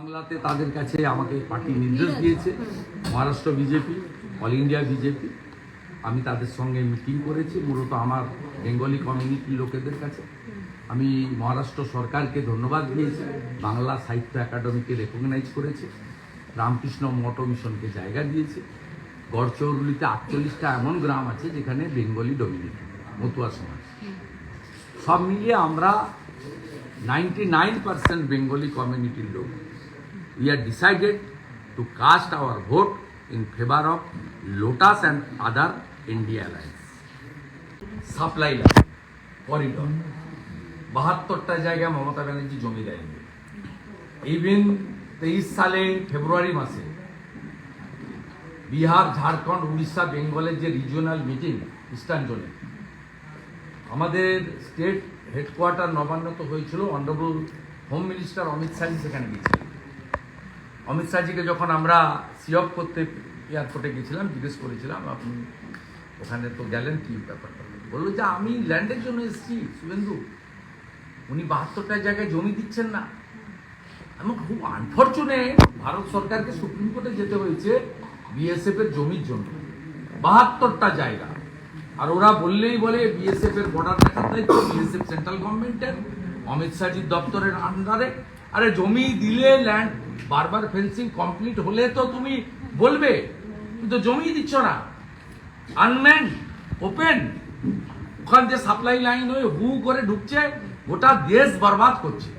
বাংলাতে তাদের কাছে আমাকে পার্টি নির্দেশ দিয়েছে। Maharashtra BJP all India BJP. আমি তাদের সঙ্গে মিটিং করেছি মূলত আমার বেঙ্গলি কমিউনিটির লোকেদের কাছে। আমি মহারাষ্ট্র সরকারকে ধন্যবাদ দিয়েছি বাংলা সাহিত্য একাডেমিকে রেকগনাইজ করেছে রামকৃষ্ণ মঠ মিশনকে জায়গা দিয়েছে। গড়চৌরুলিতে আটচল্লিশটা এমন গ্রাম আছে যেখানে বেঙ্গলি ডমিনেট মতুয়া সমাজ। সব মিলিয়ে আমরা নাইনটি নাইন পার্সেন্ট বেঙ্গলি কমিউনিটির লোক। We are decided to cast our vote in favour of lotus and other India alliance supply line corridor বাহাত্তরটা জায়গায় মমতা ব্যানার্জি জমি দেয়নি। ইভিন তেইশ সালে ফেব্রুয়ারি মাসে বিহার, ঝাড়খণ্ড, উড়িষ্যা, বেঙ্গলের যে রিজিওনাল মিটিং জোনে আমাদের স্টেট হেডকোয়ার্টার নবান্নত হয়েছিল honourable home minister Amit Shahji সেখানে গিয়েছিলেন। অমিত শাহজিকে যখন আমরা সিঅফ করতে এয়ারপোর্টে গেছিলাম, জিজ্ঞেস করেছিলাম, আপনি ওখানে তো গেলেন, কি ব্যাপারটা? বলল যে, আমি ল্যান্ডের জন্য এসেছি, শুভেন্দু। উনি বাহাত্তরটা জায়গায় জমি দিচ্ছেন না। এবং খুব আনফর্চুনেট ভারত সরকারকে সুপ্রিম কোর্টে যেতে হয়েছে বিএসএফ এর জমির জন্য। বাহাত্তরটা জায়গা। আর ওরা বললেই বলে বিএসএফ এর বর্ডার দেখার বিএসএফ সেন্ট্রাল গভর্নমেন্টের অমিত শাহজির দপ্তরের আন্ডারে আরে জমি দিলে ল্যান্ড বারবার ফেন্সিং কমপ্লিট হলে তো তুমি বলবে, কিন্তু জমি দিচ্ছ না। আনম্যান ওপেন ওখান যে সাপ্লাই লাইন হয়ে হু করে ঢুকছে, গোটা দেশ বরবাদ করছে।